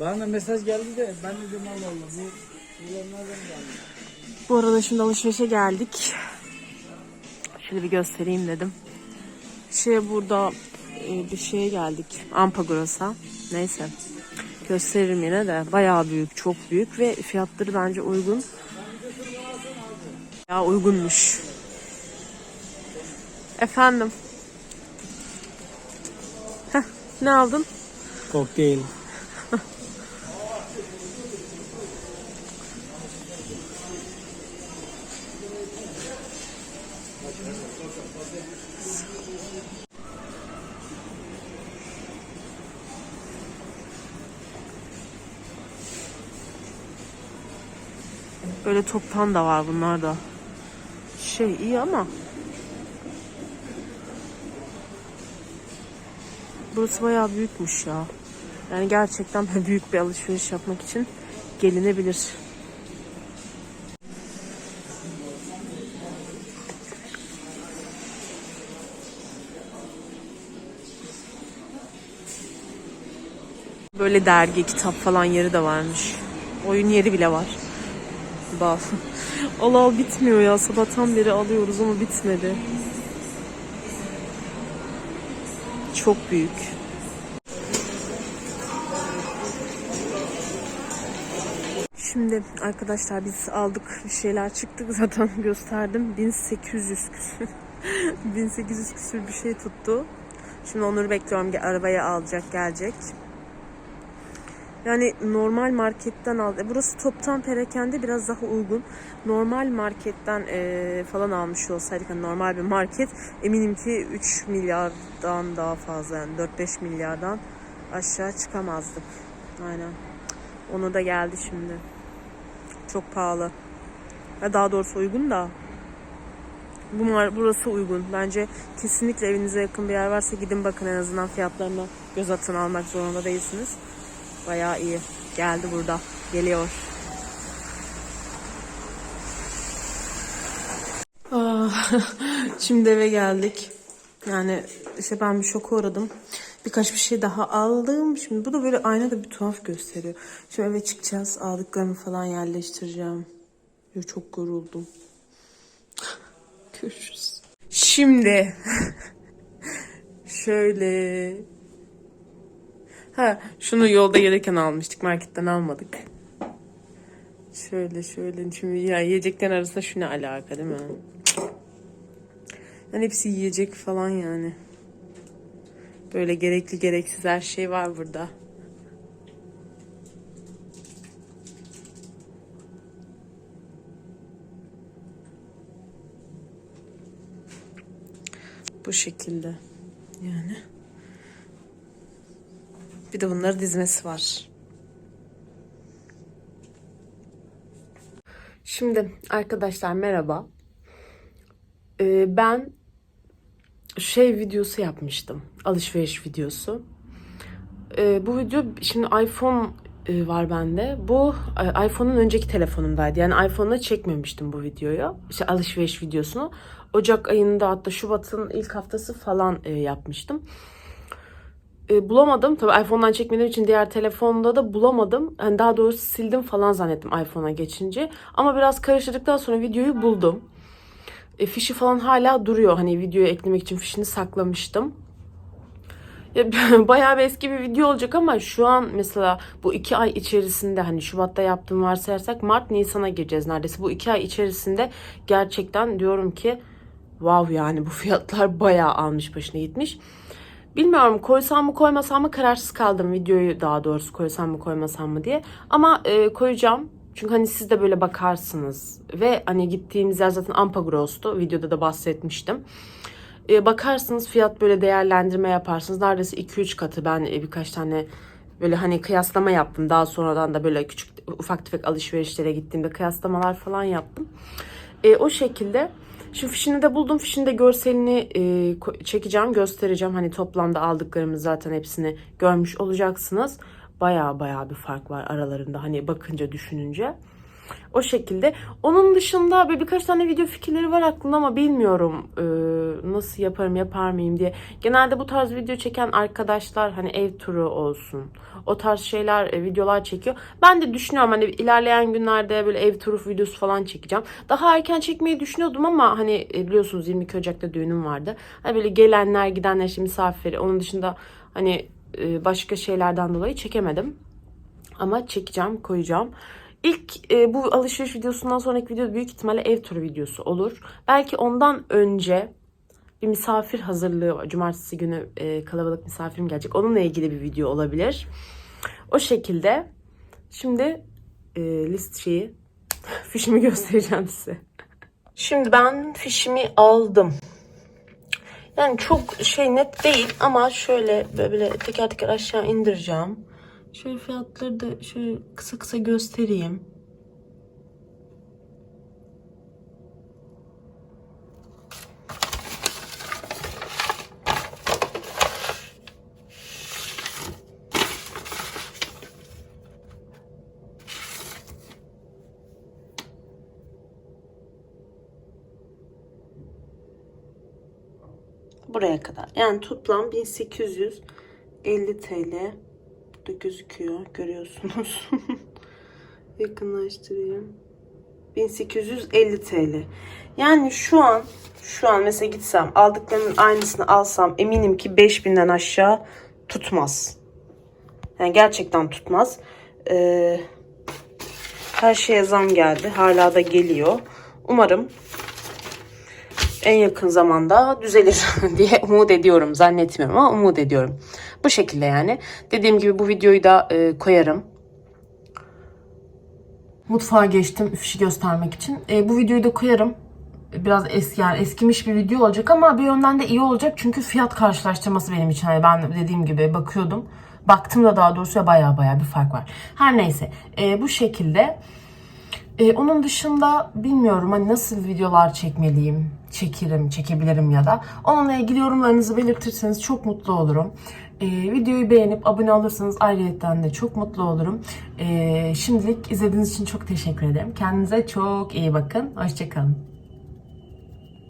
Bana mesaj geldi de ben dedim Allah Allah bu bunlar nereden geldi? Bu arada şimdi alışverişe geldik. Şöyle bir göstereyim dedim. Şey burada e, bir şeye geldik. Ampagoras'a. Neyse. Gösteririm yine de. Bayağı büyük, çok büyük ve fiyatları bence uygun. Ya uygunmuş. Efendim. Heh, ne aldın? Kokteyl. Böyle toptan da var bunlar da. Şey iyi ama. Burası bayağı büyükmüş ya. Yani gerçekten büyük bir alışveriş yapmak için gelinebilir. Böyle dergi, kitap falan yeri de varmış. Oyun yeri bile var. Bal. Al al bitmiyor ya. Sabahtan beri alıyoruz ama bitmedi. Çok büyük. Şimdi arkadaşlar biz aldık bir şeyler çıktık zaten gösterdim. 1800 küsür. 1800 küsür bir şey tuttu. Şimdi Onur'u bekliyorum. Ge- Arabaya alacak, gelecek. Yani normal marketten aldı. E, Burası toptan perakende biraz daha uygun. Normal marketten e, falan almış olsaydık hani normal bir market eminim ki 3 milyardan daha fazla yani 4-5 milyardan aşağı çıkamazdık. Aynen. Onu da geldi şimdi. Çok pahalı. Ya daha doğrusu uygun da. Bu mar- burası uygun. Bence kesinlikle evinize yakın bir yer varsa gidin bakın en azından fiyatlarına göz atın almak zorunda değilsiniz. Bayağı iyi. Geldi burada. Geliyor. Ah, Şimdi eve geldik. Yani işte ben bir şoka uğradım. Birkaç bir şey daha aldım. Şimdi bu da böyle aynada bir tuhaf gösteriyor. Şimdi eve çıkacağız. Aldıklarımı falan yerleştireceğim. Ya çok yoruldum. Görüşürüz. Şimdi şöyle Ha, şunu yolda gelirken almıştık. Marketten almadık. Şöyle şöyle. Şimdi ya yiyeceklerin arasında şu ne alaka değil mi? Yani hepsi yiyecek falan yani. Böyle gerekli gereksiz her şey var burada. Bu şekilde. Yani. Bir de bunları dizmesi var. Şimdi arkadaşlar merhaba. Ee, ben şey videosu yapmıştım. Alışveriş videosu. Ee, bu video şimdi iPhone e, var bende. Bu e, iPhone'un önceki telefonumdaydı. Yani iPhone'la çekmemiştim bu videoyu. İşte alışveriş videosunu. Ocak ayında hatta Şubat'ın ilk haftası falan e, yapmıştım e, bulamadım. Tabii iPhone'dan çekmediğim için diğer telefonda da bulamadım. Yani daha doğrusu sildim falan zannettim iPhone'a geçince. Ama biraz karıştırdıktan sonra videoyu buldum. E, fişi falan hala duruyor. Hani videoya eklemek için fişini saklamıştım. Ya, bayağı bir eski bir video olacak ama şu an mesela bu iki ay içerisinde hani Şubat'ta yaptığım varsayarsak Mart Nisan'a gireceğiz neredeyse. Bu iki ay içerisinde gerçekten diyorum ki wow yani bu fiyatlar bayağı almış başına gitmiş. Bilmiyorum koysam mı koymasam mı kararsız kaldım videoyu daha doğrusu koysam mı koymasam mı diye. Ama e, koyacağım. Çünkü hani siz de böyle bakarsınız. Ve hani gittiğimiz yer zaten Ampagros'tu. Videoda da bahsetmiştim. E, bakarsınız fiyat böyle değerlendirme yaparsınız. Neredeyse 2-3 katı ben e, birkaç tane böyle hani kıyaslama yaptım. Daha sonradan da böyle küçük ufak tefek alışverişlere gittiğimde kıyaslamalar falan yaptım. E, o şekilde Şimdi fişini de buldum. Fişini de görselini e, çekeceğim, göstereceğim. Hani toplamda aldıklarımız zaten hepsini görmüş olacaksınız. Baya baya bir fark var aralarında hani bakınca düşününce. O şekilde. Onun dışında bir birkaç tane video fikirleri var aklımda ama bilmiyorum e, nasıl yaparım yapar mıyım diye. Genelde bu tarz video çeken arkadaşlar hani ev turu olsun. O tarz şeyler e, videolar çekiyor. Ben de düşünüyorum hani ilerleyen günlerde böyle ev turu videosu falan çekeceğim. Daha erken çekmeyi düşünüyordum ama hani e, biliyorsunuz 22 Ocak'ta düğünüm vardı. Hani böyle gelenler gidenler işte misafiri. Onun dışında hani e, başka şeylerden dolayı çekemedim. Ama çekeceğim, koyacağım. İlk e, bu alışveriş videosundan sonraki video büyük ihtimalle ev turu videosu olur. Belki ondan önce bir misafir hazırlığı var. Cumartesi günü e, kalabalık misafirim gelecek. Onunla ilgili bir video olabilir. O şekilde. Şimdi e, list şeyi, fişimi göstereceğim size. Şimdi ben fişimi aldım. Yani çok şey net değil ama şöyle böyle teker teker aşağı indireceğim. Şöyle fiyatları da şöyle kısa kısa göstereyim. Buraya kadar. Yani toplam 1850 TL. Burada gözüküyor. Görüyorsunuz. Yakınlaştırayım. 1850 TL. Yani şu an şu an mesela gitsem aldıklarımın aynısını alsam eminim ki 5000'den aşağı tutmaz. Yani gerçekten tutmaz. Ee, her şeye zam geldi. Hala da geliyor. Umarım en yakın zamanda düzelir diye umut ediyorum. Zannetmiyorum ama umut ediyorum. Bu şekilde yani. Dediğim gibi bu videoyu da e, koyarım. Mutfağa geçtim fişi göstermek için. E, bu videoyu da koyarım. Biraz eski yani eskimiş bir video olacak ama bir yönden de iyi olacak çünkü fiyat karşılaştırması benim için. Yani ben dediğim gibi bakıyordum. Baktım da daha doğrusu baya baya bir fark var. Her neyse e, bu şekilde. Ee, onun dışında bilmiyorum hani nasıl videolar çekmeliyim, çekerim, çekebilirim ya da onunla ilgili yorumlarınızı belirtirseniz çok mutlu olurum. Ee, videoyu beğenip abone olursanız ayrıyetten de çok mutlu olurum. Ee, şimdilik izlediğiniz için çok teşekkür ederim. Kendinize çok iyi bakın. Hoşçakalın.